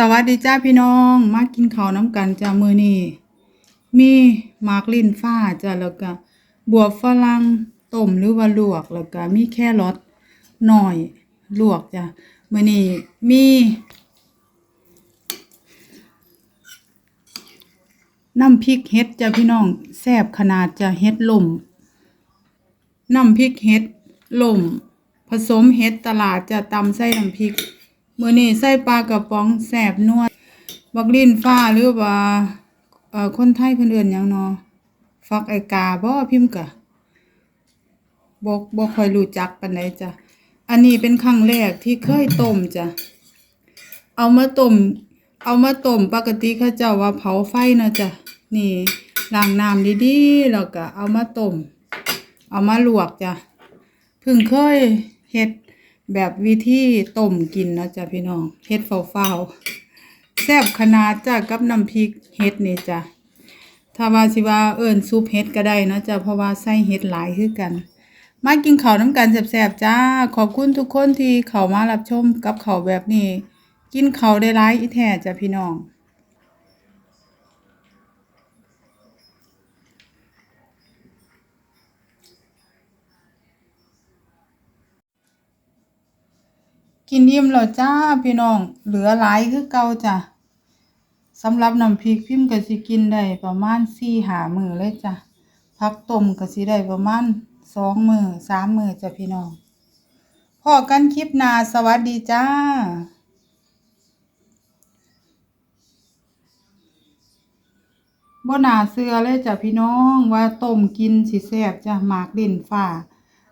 สวัสดีจ้าพี่น้อง มากินข้าวน้ำกันจ้ามือนี้มีมากลิ้นฟ้าจ้าแล้วก็บวบฝรั่งต้มหรือว่าลวกแล้วก็มีแครอทหน่อยลวกจ้ามือนี้มีน้ำพริกเฮ็ดจ้าพี่น้องแซ่บขนาดจ้าเฮ็ดล่มน้ำพริกเฮ็ดล่มผสมเฮ็ดตลาดจะตำใส่น้ำพริก มื้อนี้ใส่ปลากระป๋องแซ่บนัวบักลิ้นฟ้าหรือว่าเอ่อคนไทยเพิ่นเอิ้นหยังเนาะฟักไอกาบ่พิมพ์กะบ่บ่ค่อยรู้จักปานใดจ้ะอันนี้เป็นครั้งแรกที่เคยต้มจ้ะเอามาต้มเอามาต้มปกติเขาเจ้าว่าเผาไฟเนาะจ้ะนี่ล้างน้ำดีๆแล้วก็เอามาต้ม เอามาลวกจ้ะเพิ่งเคยเฮ็ด แบบวิธีต้มกินนะจ๊ะพี่น้องเฮ็ดเฝ้าๆแซ่บขนาดจ้ะกับน้ำพริกเฮ็ดนี่จ้ะถ้าว่าสิว่าเอิญซุปเฮ็ดก็ได้นะจ๊ะเพราะว่าใส่เฮ็ดหลายคือกัน มากินข้าวน้ำกันแซ่บๆจ้า ขอบคุณทุกคนที่เข้ามารับชมกับข้าวแบบนี้ กินข้าวได้หลายอีแท้จ้ะพี่น้อง กินอิ่มแล้วจ้าพี่น้อง เหลือหลายคือเก่าจ้ะสำหรับน้ำพริกพิมพ์ก็สิกินได้ประมาณ4-5มื้อเลยจ้ะผักต้มก็สิได้ประมาณ2มื้อ3มื้อจ้ะพี่น้องพอกันคลิปนาสวัสดีจ้าบ่น่าเชื่อเลยจ้ะพี่น้องว่าต้มกินสิแซ่บจ้ะหมากลิ้นฟ้า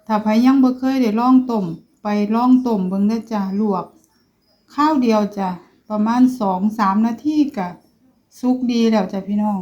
ถ้าไผยังบ่เคยได้ลองต้ม ไปลองต้มเบิ่งได้จ้ะลวกข้าวเดียวจ้ะประมาณ2-3นาทีก็สุกดีแล้วจ้ะพี่น้อง